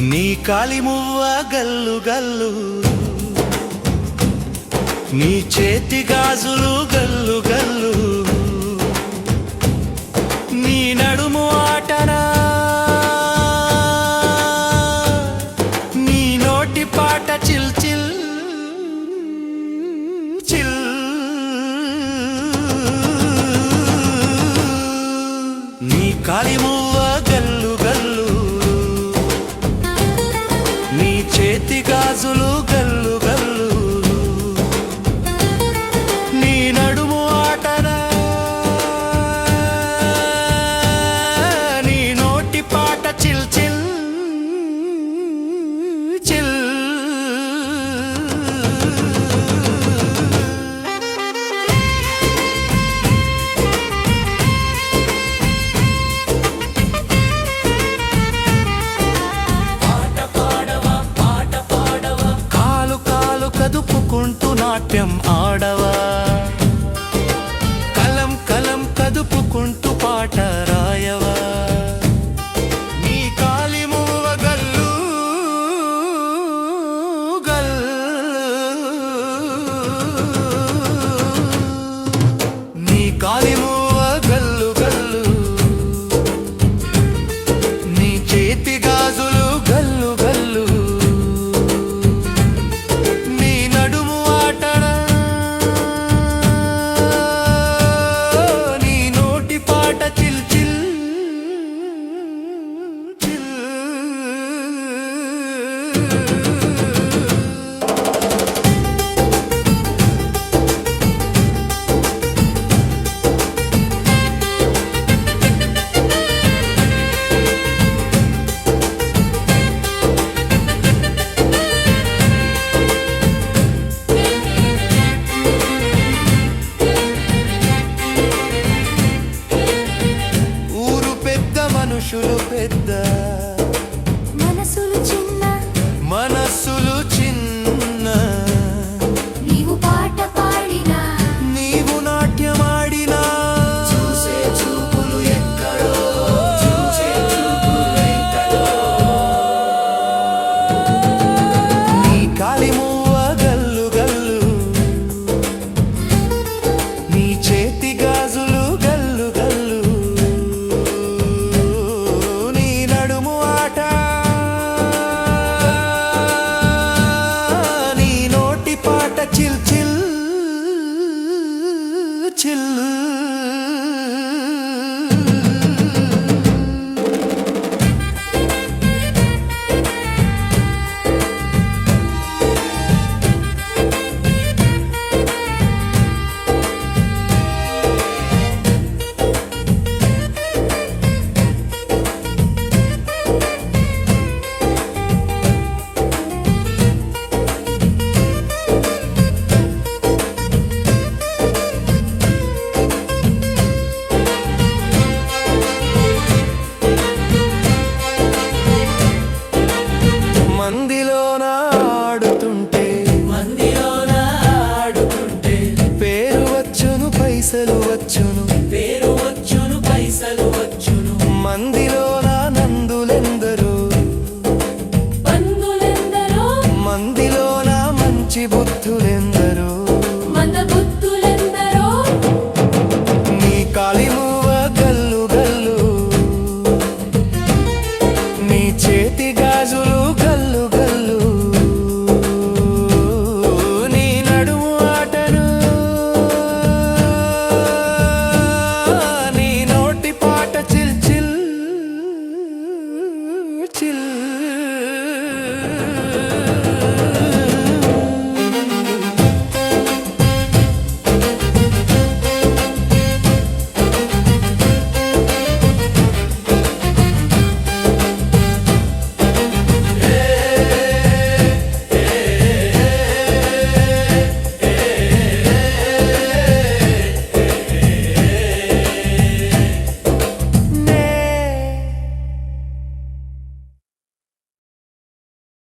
నీ కాలిమువ్వ గల్లు గల్లు నీ చేతి గాజులు గల్లు గల్లు నీ నడుము ఆటనా నీ నోటి పాట చిల్ చిల్ చిల్. నీ కాలిమువ్వ గల్లు చేతి గాజులు కదుపుకుంటూ నాట్యం ఆడవా? కలం కలం కదుపుకుంటూ పాట రాయవా? You. should have been. మందిలో